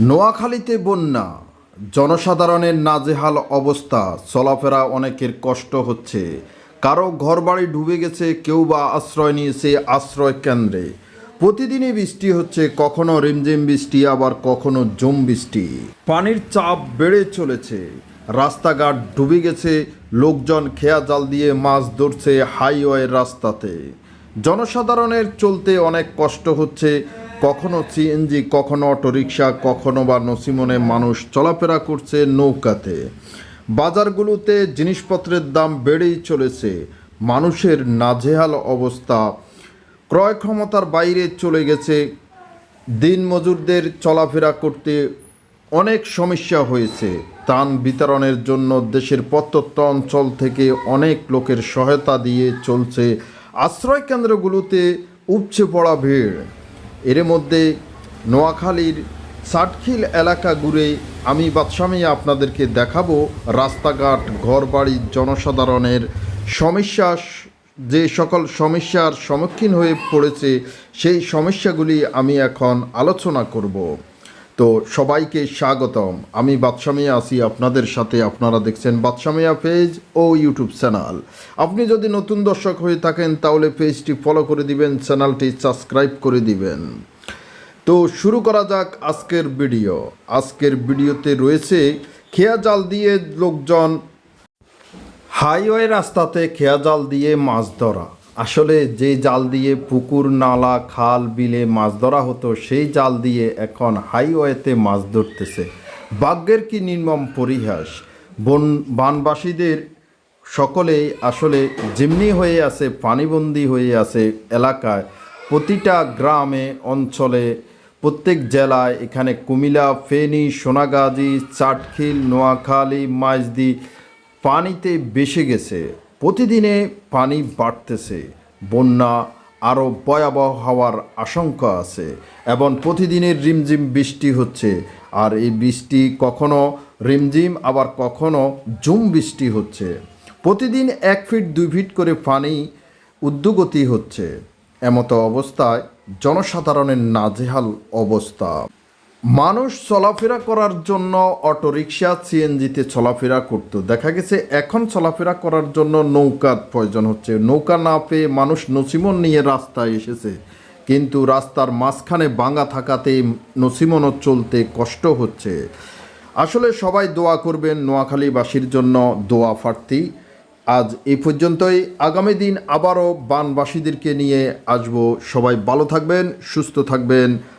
নোয়াখালীতে বন্যা। জনসাধারণের নাজেহাল অবস্থা। চলাফেরা অনেকের কষ্ট হচ্ছে। কারও ঘরবাড়ি ডুবে গেছে, কেউ বা আশ্রয় নিয়েছে আশ্রয় কেন্দ্রে। প্রতিদিনই বৃষ্টি হচ্ছে, কখনো রিমঝিম বৃষ্টি, আবার কখনো জম বৃষ্টি। পানির চাপ বেড়ে চলেছে। রাস্তাঘাট ডুবে গেছে, লোকজন খেয়া জাল দিয়ে মাছ ধরছে হাইওয়ে রাস্তাতে। জনসাধারণের চলতে অনেক কষ্ট হচ্ছে কখনো সিএনজি, কখনো অটোরিকশা, কখনো বা নসিমনে মানুষ চলাফেরা করছে নৌকাতে। বাজারগুলোতে জিনিসপত্রের দাম বেড়েই চলেছে। মানুষের নাজেহাল অবস্থা। ক্রয় ক্ষমতার বাইরে চলে গেছে। দিন মজুরদের চলাফেরা করতে অনেক সমস্যা হয়েছে। ত্রাণ বিতরণের জন্য দেশের প্রত্যন্ত অঞ্চল থেকে অনেক লোকের সহায়তা দিয়ে চলছে। আশ্রয় কেন্দ্রগুলোতে উপচে পড়া ভিড়। এর মধ্যে নোয়াখালীর সাটখিল এলাকা ঘুরে আমি বাদশামী আপনাদেরকে দেখাবো রাস্তাঘাট, ঘরবাড়ি, জনসাধারণের সমস্যা, যে সকল সমস্যার সম্মুখীন হয়ে পড়েছে সেই সমস্যাগুলি আমি এখন আলোচনা করব। তো সবাইকে স্বাগতম। আমি বাদশামিয়া আছি আপনাদের সাথে। আপনারা দেখছেন বাদশামিয়া পেজ ও ইউটিউব চ্যানেল। আপনি যদি নতুন দর্শক হয়ে থাকেন, তাহলে পেজটি ফলো করে দিবেন, চ্যানেলটি সাবস্ক্রাইব করে দিবেন। তো শুরু করা যাক আজকের ভিডিও। আজকের ভিডিওতে রয়েছে, খেয়া জাল দিয়ে লোকজন হাইওয়ে রাস্তাতে খেয়া জাল দিয়ে মাছ ধরা। আসলে যে জাল দিয়ে পুকুর, নালা, খাল, বিলে মাছ ধরা হতো, সেই জাল দিয়ে এখন হাইওয়েতে মাছ ধরতেছে। ভাগ্যের কি নির্মম পরিহাস? বন, বানবাসীদের সকলেই আসলে যেমনি হয়ে আছে, পানিবন্দি হয়ে আছে এলাকায়। প্রতিটা গ্রামে, অঞ্চলে, প্রত্যেক জেলায় এখানে কুমিলা ফেনী, সোনাগাজী, চাটখিল, নোয়াখালী, মাইজদি পানিতে বেসে গেছে। প্রতিদিনে পানি বাড়তেছে, বন্যা আরও ভয়াবহ হওয়ার আশঙ্কা আছে এবং প্রতিদিনের রিমঝিম বৃষ্টি হচ্ছে। আর এই বৃষ্টি কখনো রিমঝিম, আবার কখনো জুম বৃষ্টি হচ্ছে। প্রতিদিন এক ফিট, দুই ফিট করে পানি উদ্যোগতি হচ্ছে। এমতো অবস্থায় জনসাধারণের নাজেহাল অবস্থা। মানুষ চলাফেরা করার জন্য অটোরিকশা, সিএনজিতে চলাফেরা করত। দেখা গেছে, এখন চলাফেরা করার জন্য নৌকার প্রয়োজন হচ্ছে। নৌকা না পেয়ে মানুষ নসিমন নিয়ে রাস্তায় এসেছে। কিন্তু রাস্তার মাঝখানে বাঙ্গা থাকাতে নসিমনও চলতে কষ্ট হচ্ছে। আসলে সবাই দোয়া করবেন নোয়াখালীবাসীর জন্য দোয়া প্রার্থী। আজ এই পর্যন্তই। আগামী দিন আবারও বানবাসীদেরকে নিয়ে আসব। সবাই ভালো থাকবেন, সুস্থ থাকবেন।